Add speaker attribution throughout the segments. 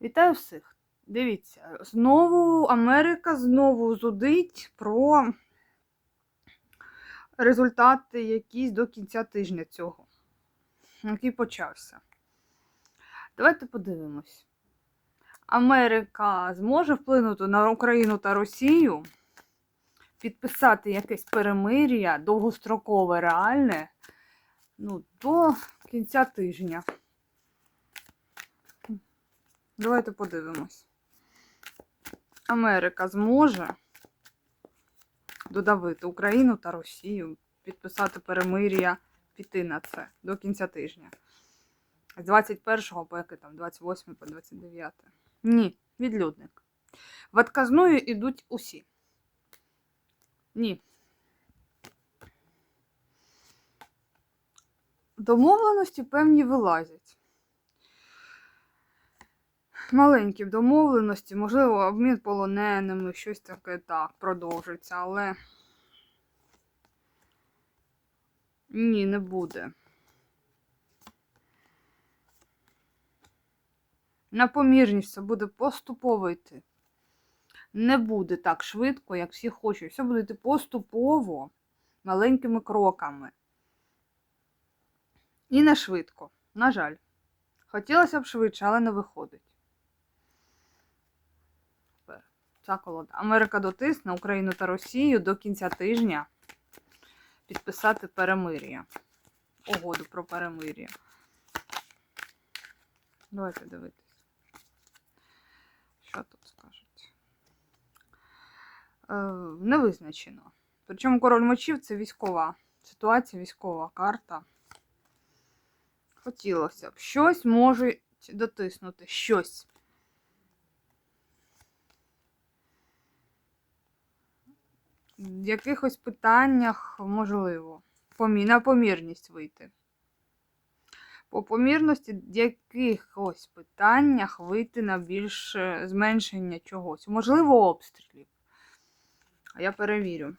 Speaker 1: Вітаю всіх! Дивіться, знову Америка знову зудить про результати якісь до кінця тижня цього, який почався. Давайте подивимось. Америка зможе вплинути на Україну та Росію, підписати якесь перемир'я довгострокове, реальне, ну, до кінця тижня. Давайте подивимось. Америка зможе додавити Україну та Росію, підписати перемир'я, піти на це до кінця тижня. З 21 по який там, 28 по 29. Ні, відлюдник. В отказную ідуть усі. Ні. Домовленості певні вилазять маленькі домовленості, можливо, обмін полоненими, щось таке так продовжиться, але ні, не буде. На помірність це буде поступово йти. Не буде так швидко, як всі хочуть. Все буде йти поступово, маленькими кроками. І не швидко, на жаль. Хотілося б швидше, але не виходить. Ця. Америка дотисне Україну та Росію до кінця тижня підписати перемир'я. Угоду про перемир'я. Давайте дивитись. Що тут скажуть? Е, не визначено. Причому король мечів це військова ситуація, військова карта. Хотілося б. Щось можуть дотиснути. Щось. В якихось питаннях можливо. На помірність вийти. По помірності в якихось питаннях вийти на більш зменшення чогось. Можливо, обстрілів. А я перевірю.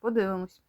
Speaker 1: Подивимось.